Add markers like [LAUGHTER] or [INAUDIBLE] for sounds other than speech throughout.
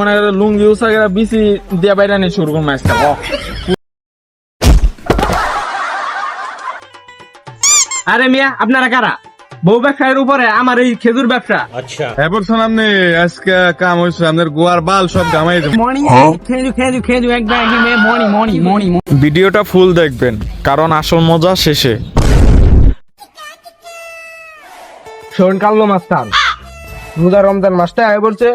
মানে লুঙ্গি উসা বিসি দিয়া বাইরে নিয়ে শুরু করুন ম্যাচটা আরে মিয়া আপনারা কারা? বউ ব্যবসায়ের উপরে আমার এই খেজুর ব্যবসা। হ্যাঁ বলছেন আপনি আজকে কাম হয়েছে আপনার গোয়ার বাল সব গামাই দেবো। মর্নিং খেজু খেজু খেজু এক ব্যাগ মর্নিং মর্নিং মর্নিং ভিডিওটা ফুল দেখবেন কারণ আসল মজা শেষে। শোন কাল্লো মাস্তান রোজা রমজান মাসটা আয় বলছে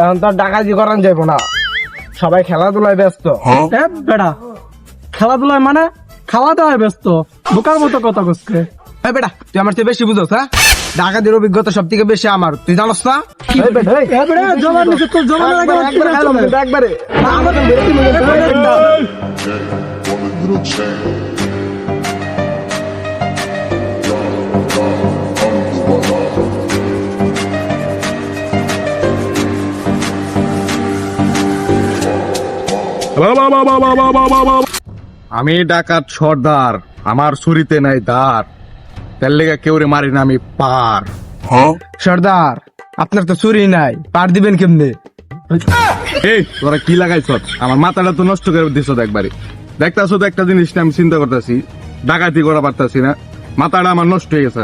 এখন তো ডাকাতি করান যাব না। সবাই খেলাধুলায় ব্যস্ত। এ বেড়া খেলাধুলায় মানে খাওয়া দাওয়ায় ব্যস্ত। বোকার মতো কথা করছে এই বেটা তুই আমার চেয়ে বেশি বুঝোস হ্যাঁ? ডাকাতির অভিজ্ঞতা সব থেকে বেশি আমার। তুই জানোস না? একবারে, আমি ডাকাত সর্দার আমার ছুরিতে নাই দাঁড় তার লেগে কেউ রে মারি না আমি পার। সর্দার আপনার তো চুরি নাই পার দিবেন কেমনে? এই তোরা কি লাগাইছ আমার মাথাটা তো নষ্ট করে দিছ একবারে। দেখতাছো তো একটা জিনিস আমি চিন্তা করতেছি ডাকাতি করা পারতাছি না। মাথাটা আমার নষ্ট হয়ে গেছে।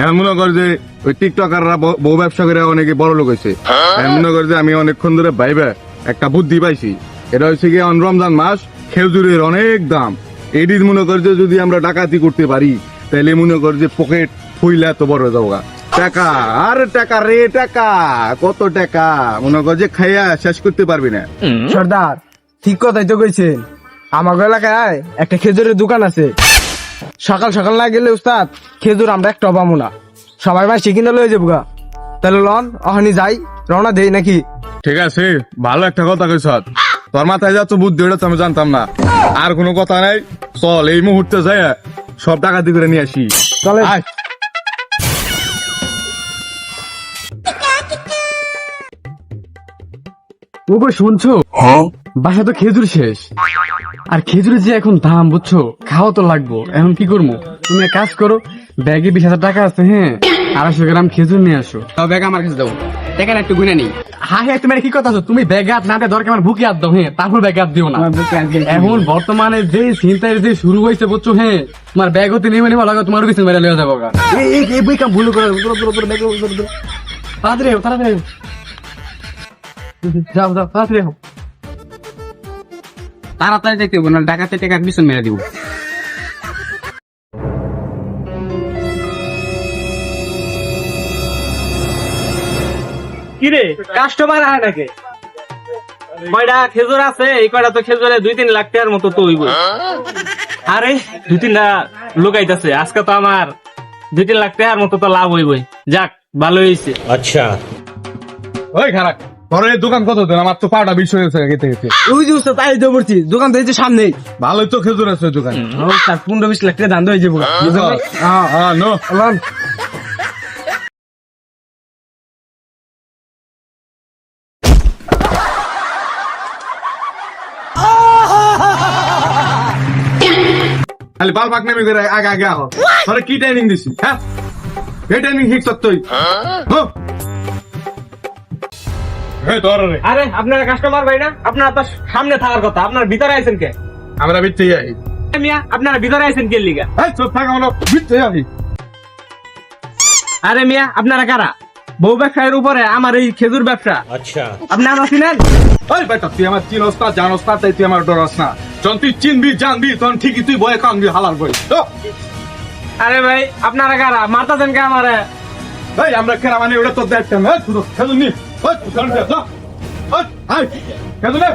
এখন মনে কর যে ওই টিকটকাররা বউ ব্যবসা করে অনেকে বড় লোক হয়েছে এখন মনে কর যে আমি অনেকক্ষণ ধরে ভাইবে একটা বুদ্ধি পাইছি। এটা হচ্ছে কি রমজান মাস খেজুরের অনেক দাম। এটি মনে কর যে যদি আমরা ডাকাতি করতে পারি তাহলে মনে কর যে পকেট ফুইলে এত বড় যাব টাকা আর টাকা রে টাকা কত টাকা? মনে কর যে খাইয়া শেষ করতে পারবি না। সর্দার ঠিক কথাই তো কইছেন। আমার এলাকায় একটা খেজুরের দোকান আছে। সকাল সকাল না গেলে উস্তাদ খেজুর আমরা একটা পাবো না। সবাই ভাই কিনে লয়ে যাব গা। তাহলে লন অহনি যাই রওনা দেই নাকি? ঠিক আছে ভালো একটা কথা কইছ। তোর মাথায় যাচ্ছ বুদ্ধি ওটা তো আমি জানতাম না। আর কোনো কথা নাই। চল এই মুহূর্তে যাই সব ডাকাতি করে নিয়ে আসি। চলে আয়। ওগো শুনছো? বাসা তো খেজুর শেষ। আর খেজুরের যে এখন দাম বুঝছ? খাওয়া তো লাগবো। এখন কি করব? তুমি এক কাজ করো ব্যাগে বিশ হাজার টাকা আছে হ্যাঁ আড়াইশো গ্রাম খেজুর নিয়ে আসো। তাও ব্যাগ আমার কাছে দাও। টাকা একটু গুনে নেই। হ্যাঁ হ্যাঁ তুমি কি কথা তুমি ব্যাগে হাত না দরকার আমার বুকে হাত দাও হ্যাঁ তারপর ব্যাগে হাত দিও না। এখন বর্তমানে যে চিন্তায় যে শুরু হয়েছে বুঝছ হ্যাঁ তোমার ব্যাগ হতে নেমে নেওয়া লাগে তোমার কিছু মেরে লেগে যাব এই বই কাম ভুল করে তাড়াতাড়ি তাড়াতাড়ি। যাও যাও তাড়াতাড়ি তাড়াতাড়ি দেখতে হব না ডাকাতে টাকার পিছন মেরে দিব। কিরে? কাস্টমার আয় নাকি? কয়টা খেজুর আছে? এই কয়টা তো খেজুরে দুই তিন লাখ টাকার মতো তো হইব। আরে দুই তিনটা লোক আইতাছে আজকে তো আমার দুই তিন লাখ টাকার মতো তো লাভ হইবই। যাক ভালো হয়েছে ওই খারাপ। এই দোকান কত দিন? আমার তো পাটা বিষ হয়ে গেতে ওই যে উস্তাদ তাই তো বলছি দোকান তো এই যে সামনেই ভালোই তো খেজুর আছে দোকান। পনেরো বিশ লাখ টাকা দান হয়ে যাব। হ্যাঁ। হ্যাঁ নো। খালি বাল পাক নেমে করে আগে আগে আহ। তোরে কি ট্রেনিং দিছি হ্যাঁ? এই ট্রেনিং তুই। হ্যাঁ তোর রে। আরে আপনারা কাস্টমার ভাই না? আপনারা তো সামনে থাকার কথা। আপনার ভিতরে আইছেন কে? আমরা বিচ্ছে যাই মিয়া আপনারা ভিতরে আইছেন কে লিগা? এই চুপ থাক আমরা বিচ্ছে যাই আরে মিয়া আপনারা কারা? বউ ব্যবসায়ের উপরে আমার এই খেজুর ব্যবসা। আচ্ছা। আপনি আমার চিনেন ওই বেটা তুই আমার চিনস না জানস না তাই তুই আমার ডরস না। যখন তুই চিনবি জানবি তখন ঠিকই তুই বয়ে কানবি হালার বই। আরে ভাই আপনারা কারা? মারতাছেন কে আমারে? এই আমরা কেরা মানে ওটা তো দেখতাম হ্যাঁ তুই খেলু নি খেলু নে।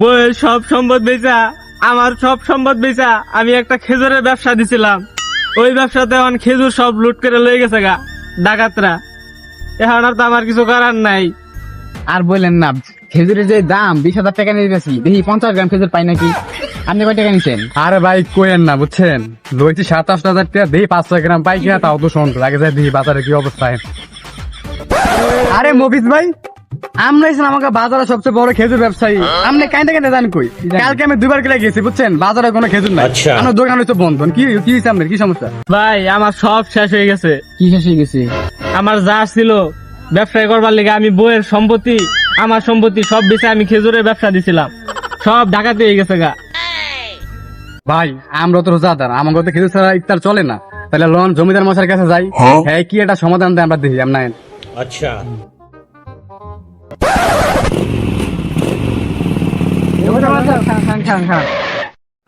বইয়ের সব সম্পদ বেচা। আমার সব সম্পদ বেচা আমি একটা খেজুরের ব্যবসা দিছিলাম। ওই ব্যবসাতে এখন খেজুর সব লুট করে লয়ে গেছে গা ডাকাতরা। এখন আর তো আমার কিছু করার নাই। আর বললেন না খেজুরের যে দাম বিশ হাজার টাকা নিয়ে গেছি দেখি পঞ্চাশ গ্রাম খেজুর পাই নাকি? আপনি কয় টাকা নিছেন? আরে ভাই কোয়েন না বুঝছেন? লইছি সাতাশ হাজার টাকা দেখি পাঁচশো গ্রাম পাই কিনা তাও তো শোন লাগে যায় দেখি বাজারে কি অবস্থায়। আরে মফিজ ভাই আমরা এসে আমাকে বাজারে সবচেয়ে বড় খেজুর ব্যবসায়ী। আপনি কাইতে কাইতে জান কই। কালকে আমি দুবার করে গেছি বুঝছেন? বাজারে কোনো খেজুর নাই। আমার দোকান হচ্ছে বন্ধ। কি কি হয়েছে আপনার? কি সমস্যা? ভাই আমার সব শেষ হয়ে গেছে। কি শেষ হয়ে গেছে? আমার যা ছিল ব্যবসায় করবার লেগে আমি বইয়ের সম্পত্তি আমার সম্পত্তি সব বেচে আমি খেজুরের ব্যবসা দিছিলাম। সব ঢাকাতে হয়ে গেছে গা। ভাই আমরা তো রোজাদার। আমাকে তো খেজুর ছাড়া ইফতার চলে না। তাহলে লোন জমিদার মশার কাছে যাই। হ্যাঁ। কি একটা সমাধান দেয় আমরা দেখি আমরা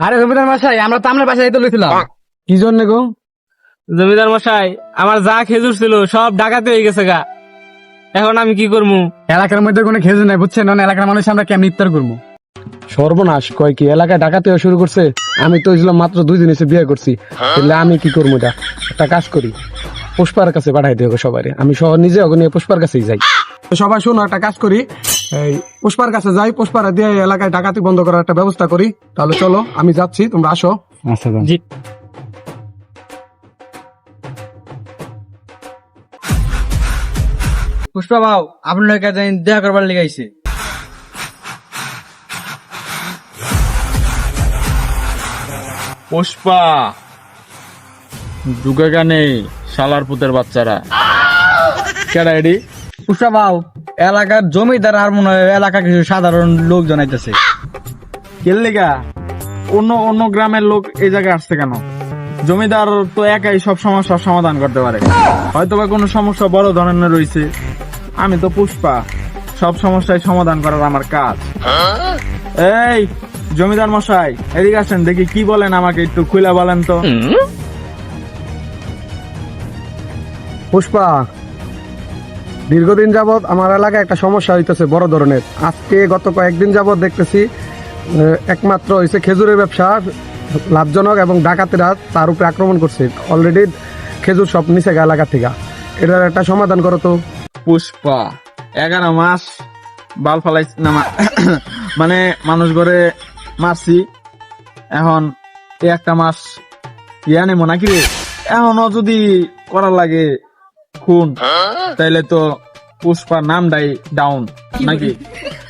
আরে জমিদার মশাই আমরা তো আপনার বাসায় তো লইছিলাম। কি জন্য গো? জমিদার মশাই আমার যা খেজুর ছিল সব ঢাকাতে হয়ে গেছে গা। এখন আমি কি করব এলাকার মধ্যে কোনো খেজুর নাই বুঝছেন? এলাকার মানুষ আমরা কেমন ইফতার করব সর্বনাশ কয় কি এলাকায় ডাকাতে শুরু করছে। আমি তো ছিলাম মাত্র দুই দিন এসে বিয়ে করছি। তাহলে আমি কি করব এটা? একটা কাজ করি। পুষ্পার কাছে পাঠাই দিও সবাই আমি সহ নিজে ওকে নিয়ে পুষ্পার কাছেই যাই। সবাই শোনো একটা কাজ করি। এই পুষ্পার কাছে যাই পুষ্পারা দিয়ে এলাকায় ডাকাতি বন্ধ করার একটা ব্যবস্থা করি। তাহলে চলো আমি যাচ্ছি তোমরা আসো। আচ্ছা জি। পুষ্পা বাবু আপনার কাছে দেখা করবার লেগাইছে পুষ্পা যুগে গানে শালার পুতের বাচ্চারা। কেডা এডি? পুষ্পা বাবু এলাকার জমিদার আর মনে হয় এলাকার কিছু সাধারণ লোক জানাইতেছে কেল্লিগা অন্য অন্য গ্রামের লোক এই জায়গায় আসছে কেন? জমিদার তো একাই সব সমস্যার সমাধান করতে পারে। হয়তো বা কোনো সমস্যা বড় ধরনের রয়েছে। আমি তো পুষ্পা সব সমস্যায় সমাধান করার আমার কাজ। এই জমিদার মশাই এদিকে আসেন দেখি কি বলেন আমাকে একটু খুলে বলেন তো। পুষ্পা দীর্ঘদিন যাবৎ আমার এলাকায় একটা সমস্যা হইতেছে বড় ধরনের। আজকে গত কয়েকদিন যাবৎ দেখতেছি একমাত্র হয়েছে খেজুরের ব্যবসা, লাভজনক এবং ডাকাতেরা তার উপরে আক্রমণ করছে। অলরেডি খেজুর সব নিচে এলাকা থেকে। এটার একটা সমাধান করো তো। পুষ্পা, এগারো মাস বাল ফালাই না [COUGHS] মানে মানুষ ঘরে মারছি। এখন একটা মাস ইয়া নেব নাকি রে? এখনও যদি করা লাগে খুন তাইলে তো পুষ্পার নামটাই ডাউন নাকি?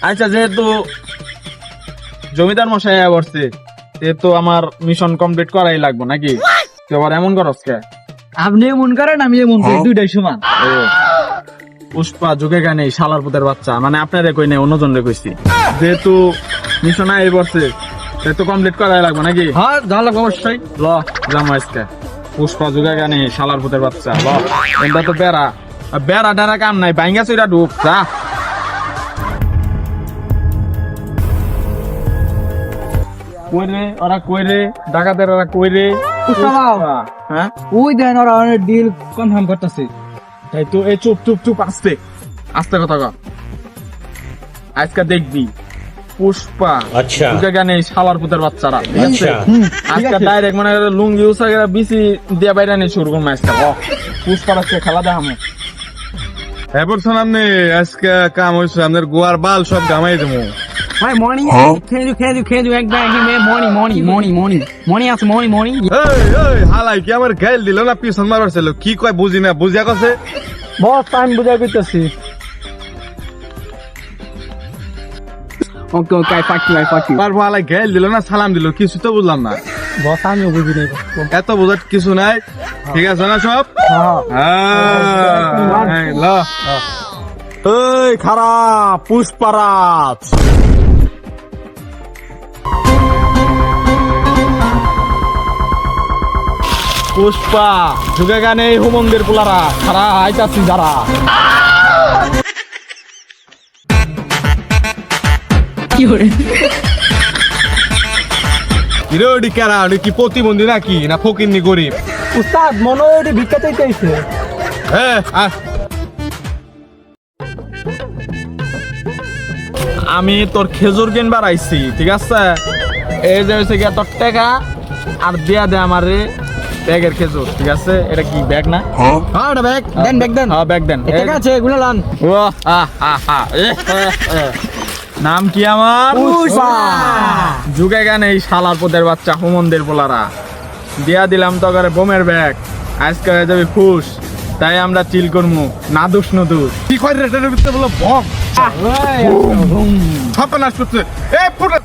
আচ্ছা যেহেতু জমিদার মশাই আয়া বসছে তো আমার মিশন কমপ্লিট করাই লাগবো নাকি? আবার এমন করস কে? আপনি এমন করেন আমি এমন করি দুইটাই সমান। ও, পুষ্পা যুগে গানে শালার পুতের বাচ্চা মানে আপনারে কই নাই অন্যজন রে কইছি। যেহেতু মিশন আই বসছে সেহেতু কমপ্লিট করাই লাগবে নাকি? হ্যাঁ জানলাম অবশ্যই। ল জামা আজকে। পুষ্পা যুগে গানে শালার পুতের বাচ্চা এটা তো বেড়া। বেড়া ডারা কাম নাই বাইঙ্গা চইরা ঢুক যা। ওরা ডাকাতের ওরা। হ্যাঁ? ওই দেন ডিল কনফার্ম করতেছে? তাই তো এই চুপ চুপ চুপ আস্তে। আস্তে কথা কর আজকে দেখবি। পুষ্পা। আচ্ছা। তুই গানে শালার পুতের বাচ্চারা? ঠিক আজকে ডাইরেক্ট মানে লুঙ্গি উসা গেলা বিসি দিয়া বাইরে নিয়ে শুরু করব আজকে। পুষ্পার আজকে খেলা দেখামো হ্যাঁ বলছেন আপনি আজকে কাম হয়েছে আপনার গোয়ার বাল সব গামাই দেবো। ভাই মর্নিং খেজু খেজু খেজু একবার morning morning morning morning morning আছে মর্নিং মর্নিং এই এই হালাই কি আমার গাইল দিল না পিছন মারবার ছিল কি কয় বুঝি না বুঝিয়া কছে? বস টাইম বুঝা করতেছি okay okay I fuck you I fuck you গাইল দিল না সালাম দিল কিছু তো বুঝলাম না। বস আমিও বুঝি নাই এত বোঝার কিছু নাই ঠিক আছে না সব? হ্যাঁ। এই, ল। এই খারাপ পুষ্পারাজ। পুষ্পা যুগে গানে হুমন্দির পুলারা খারা আইতাছি যারা। কেরা? ওডি কি প্রতিবন্ধী নাকি না ফকিন্নি গরিব? উস্তাদ মনে হয় ওটা ভিক্ষা চাইতেছে হ্যাঁ আহ, আমি তোর খেজুর কিনবার আইছি ঠিক আছে? এই যে হয়েছে গিয়া তোর টাকা আর দিয়া দে আমারে ব্যাগের খেজুর ঠিক আছে? এটা কি ব্যাগ না? হ্যাঁ। ওটা ব্যাগ। দেন ব্যাগ দেন। হ্যাঁ ব্যাগ দেন। ঠিক আছে এগুলো লান। ও, হা, হা, হা, এ, এ। নাম কি আমার? পুষ্পা। যুগে গান এই শালার পোদের বাচ্চা হুমন্দের পোলারা। দিয়া দিলাম তো করে বোমের ব্যাগ। আজকে হয়ে যাবে খুশ তাই আমরা চিল করমু। না দুষ নদুষ কি কয় রে এটার ভিতরে বলো বক সর্বনাশ করছে। এ ফুটা